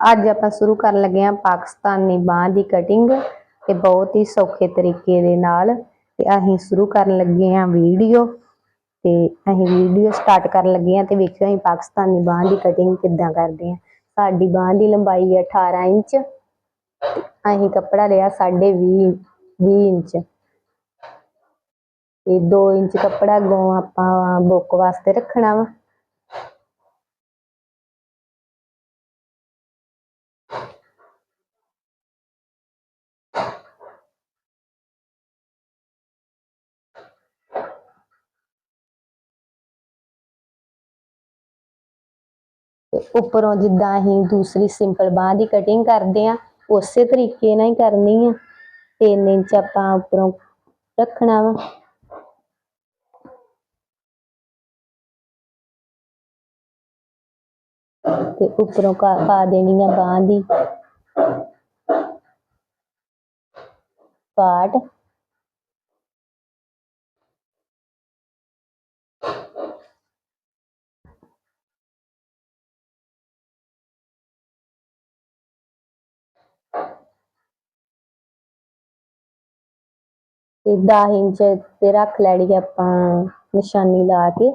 ਅੱਜ ਆਪਾਂ ਸ਼ੁਰੂ ਕਰਨ ਲੱਗੇ ਹਾਂ ਪਾਕਿਸਤਾਨੀ ਬਾਂਹ ਦੀ ਕਟਿੰਗ ਤੇ ਬਹੁਤ ਹੀ ਸੌਖੇ ਤਰੀਕੇ ਦੇ ਨਾਲ ਤੇ ਅਸੀਂ ਸ਼ੁਰੂ ਕਰਨ ਲੱਗੇ ਹਾਂ ਵੀਡੀਓ ਤੇ ਅਸੀਂ ਵੀਡੀਓ ਸਟਾਰਟ ਕਰਨ ਲੱਗੇ ਹਾਂ ਤੇ ਵੇਖਿਓ ਅਸੀਂ ਪਾਕਿਸਤਾਨੀ ਬਾਂਹ ਦੀ ਕਟਿੰਗ ਕਿੱਦਾਂ ਕਰਦੇ ਹਾਂ। ਸਾਡੀ ਬਾਂਹ ਦੀ ਲੰਬਾਈ ਹੈ 18 ਇੰਚ ਤੇ ਅਸੀਂ ਕੱਪੜਾ ਲਿਆ 20 20 ਇੰਚ। ਤੇ 2 ਇੰਚ ਕੱਪੜਾ ਅੱਗੋਂ ਆਪਾਂ ਬੁੱਕ ਵਾਸਤੇ ਰੱਖਣਾ ਵਾ। ਤੇ ਉੱਪਰੋਂ ਜਿੱਦਾਂ ਅਸੀਂ ਦੂਸਰੀ ਸਿੰਪਲ ਬਾਂਹ ਦੀ ਕਟਿੰਗ ਕਰਦੇ ਆ ਉਸੇ ਤਰੀਕੇ ਨਾਲ ਹੀ ਕਰਨੀ ਆ। 3 ਇੰਚ ਆਪਾਂ ਉੱਪਰੋਂ ਰੱਖਣਾ ਵਾ। ਤੇ ਉੱਪਰੋਂ ਕਾ- ਪਾ ਦੇਣੀ ਆ ਬਾਂਹ ਦੀ। ਕਾਟ ਤੇ 10 ਇੰਚ ਤੇ ਰੱਖ ਲੈਣੀ ਆਪਾਂ ਨਿਸ਼ਾਨੀ ਲਾ ਕੇ।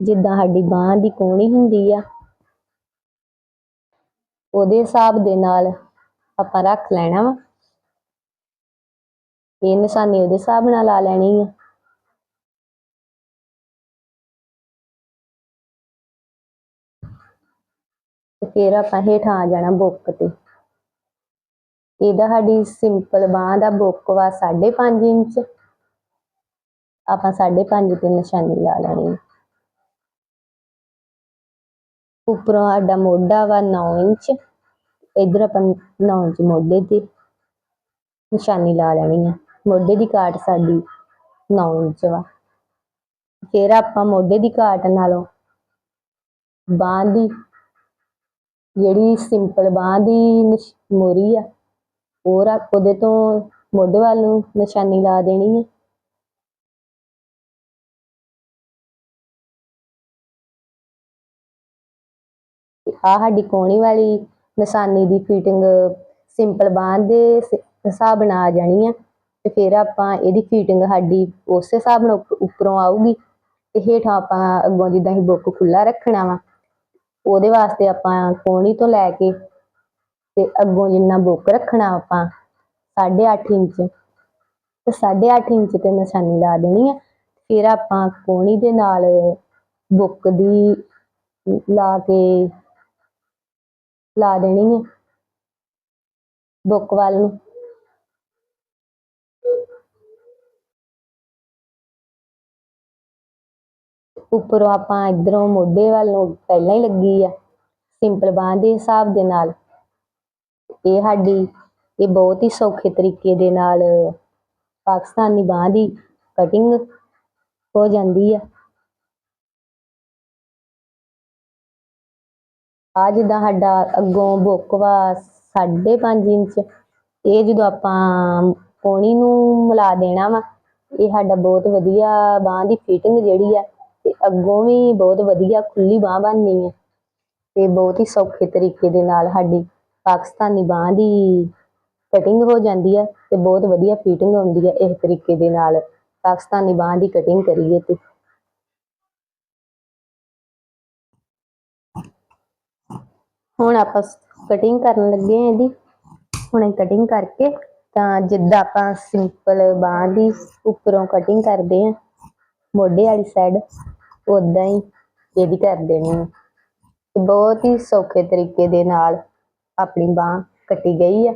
ਜਿੱਦਾਂ ਸਾਡੀ ਬਾਂਹ ਦੀ ਕੋਣੀ ਹੁੰਦੀ ਆ। ਉਹਦੇ ਹਿਸਾਬ ਦੇ ਨਾਲ ਆਪਾਂ ਰੱਖ ਲੈਣਾ ਵਾ। ਇਹ ਨਿਸ਼ਾਨੀ ਉਹਦੇ ਹਿਸਾਬ ਨਾਲ ਲਾ ਲੈਣੀ ਆ। ਤੇ ਫਿਰ ਆਪਾਂ ਹੇਠਾਂ ਆ ਜਾਣਾ ਬੁੱਕ ਤੇ। ਇਹਦਾ ਸਾਡੀ ਸਿੰਪਲ ਬਾਂਹ ਦਾ ਬੁੱਕ ਵਾ 5.5 ਇੰਚ। ਆਪਾਂ 5.5 ਤੇ ਨਿਸ਼ਾਨੀ ਲਾ ਲੈਣੀ। ਆ। ਉੱਪਰੋਂ ਸਾਡਾ ਮੋਢਾ ਵਾ 9 ਇੰਚ। ਇਧਰ ਆਪਾਂ 9 ਇੰਚ ਮੋਢੇ ਤੇ ਨਿਸ਼ਾਨੀ ਲਾ ਲੈਣੀ ਆ। ਮੋਢੇ ਦੀ ਕਾਟ ਸਾਡੀ 9 ਇੰਚ ਵਾ। ਫਿਰ ਆਪਾਂ ਮੋਢੇ ਦੀ ਕਾਟ ਨਾਲੋਂ ਬਾਂਹ ਦੀ ਜਿਹੜੀ ਸਿੰਪਲ ਬਾਂਹ ਦੀ ਨਿਸ਼- ਮੋਰੀ ਆ ਉਹ ਰੱਖ ਉਹਦੇ ਤੋਂ ਮੋਢੇ ਵੱਲ ਨੂੰ ਨਿਸ਼ਾਨੀ ਲਾ ਦੇਣੀ ਹੈ ਆ ਸਾਡੀ ਕੋਣੀ ਵਾਲੀ ਨਿਸ਼ਾਨੀ ਦੀ ਫਿਟਿੰਗ ਸਿੰਪਲ ਬਾਂਹ ਦੇ ਹਿਸਾਬ ਨਾਲ ਆ ਜਾਣੀ ਆ। ਤੇ ਫਿਰ ਆਪਾਂ ਇਹਦੀ ਫਿਟਿੰਗ ਸਾਡੀ ਉਸੇ ਹਿਸਾਬ ਨਾਲ ਉੱਪਰੋਂ ਆਊਗੀ। ਤੇ ਹੇਠਾਂ ਆਪਾਂ ਅੱਗੋਂ ਜਿੱਦਾਂ ਅਸੀਂ ਬੁੱਕ ਖੁੱਲਾ ਰੱਖਣਾ ਵਾ, ਉਹਦੇ ਵਾਸਤੇ ਆਪਾਂ ਕੋਣੀ ਤੋਂ ਲੈ ਕੇ ਤੇ ਅੱਗੋਂ ਜਿੰਨਾ ਬੁੱਕ ਰੱਖਣਾ ਆਪਾਂ 8.5 ਇੰਚ, ਤੇ 8.5 ਇੰਚ ਤੇ ਨਿਸ਼ਾਨੀ ਲਾ ਦੇਣੀ ਹੈ ਫਿਰ ਆਪਾਂ ਕੋਣੀ ਦੇ ਨਾਲ ਬੁੱਕ ਦੀ ਲਾ ਕੇ ਲਾ ਦੇਣੀ ਹੈ ਬੁੱਕ ਵੱਲ ਨੂੰ। ਉੱਪਰੋਂ ਆਪਾਂ ਇਧਰੋਂ ਮੋਢੇ ਵੱਲ ਨੂੰ ਪਹਿਲਾਂ ਹੀ ਲੱਗੀ ਆ, ਸਿੰਪਲ ਬਾਂਹ ਦੇ ਹਿਸਾਬ ਦੇ ਨਾਲ। ਇਹ ਸਾਡੀ, ਇਹ ਬਹੁਤ ਹੀ ਸੌਖੇ ਤਰੀਕੇ ਦੇ ਨਾਲ ਪਾਕਿਸਤਾਨੀ ਬਾਂਹ ਦੀ ਕਟਿੰਗ ਹੋ ਜਾਂਦੀ ਆ। ਆ ਜਿੱਦਾਂ ਸਾਡਾ ਅੱਗੋਂ ਬੁੱਕ ਵਾ 5.5 ਇੰਚ, ਇਹ ਜਦੋਂ ਆਪਾਂ ਪੋਣੀ ਨੂੰ ਮਿਲਾ ਦੇਣਾ ਵਾ, ਇਹ ਸਾਡਾ ਬਹੁਤ ਵਧੀਆ ਬਾਂਹ ਦੀ ਫਿਟਿੰਗ ਜਿਹੜੀ ਆ, ਤੇ ਅੱਗੋਂ ਵੀ ਬਹੁਤ ਵਧੀਆ ਖੁੱਲੀ ਬਾਂਹ ਬਣਨੀ ਹੈ ਤੇ ਬਹੁਤ ਹੀ ਸੌਖੇ ਤਰੀਕੇ ਦੇ ਨਾਲ ਸਾਡੀ ਪਾਕਿਸਤਾਨੀ ਬਾਂਹ ਦੀ ਕਟਿੰਗ ਹੋ ਜਾਂਦੀ ਹੈ ਤੇ ਬਹੁਤ ਵਧੀਆ ਫਿਟਿੰਗ ਆਉਂਦੀ ਹੈ ਇਸ ਤਰੀਕੇ ਦੇ ਨਾਲ। ਪਾਕਿਸਤਾਨੀ ਬਾਂਹ ਦੀ ਕਟਿੰਗ ਕਰੀਏ ਤੇ। ਹੁਣ ਆਪਾਂ ਕਟਿੰਗ ਕਰਨ ਲੱਗੇ ਹਾਂ ਇਹਦੀ। ਹੁਣ ਇਹ ਕਟਿੰਗ ਕਰਕੇ ਤਾਂ ਜਿੱਦਾਂ ਆਪਾਂ ਸਿੰਪਲ ਬਾਂਹ ਦੀ ਉੱਪਰੋਂ ਕਟਿੰਗ ਕਰਦੇ ਹਾਂ ਮੋਢੇ ਵਾਲੀ ਸਾਈਡ ਉਦਾਂ ਹੀ ਇਹਦੀ ਕਰ ਦੇਣੀ ਹੈ ਬਹੁਤ ਹੀ ਸੌਖੇ ਤਰੀਕੇ ਦੇ ਨਾਲ ਆਪਣੀ ਬਾਂਹ ਕੱਟੀ ਗਈ ਆ।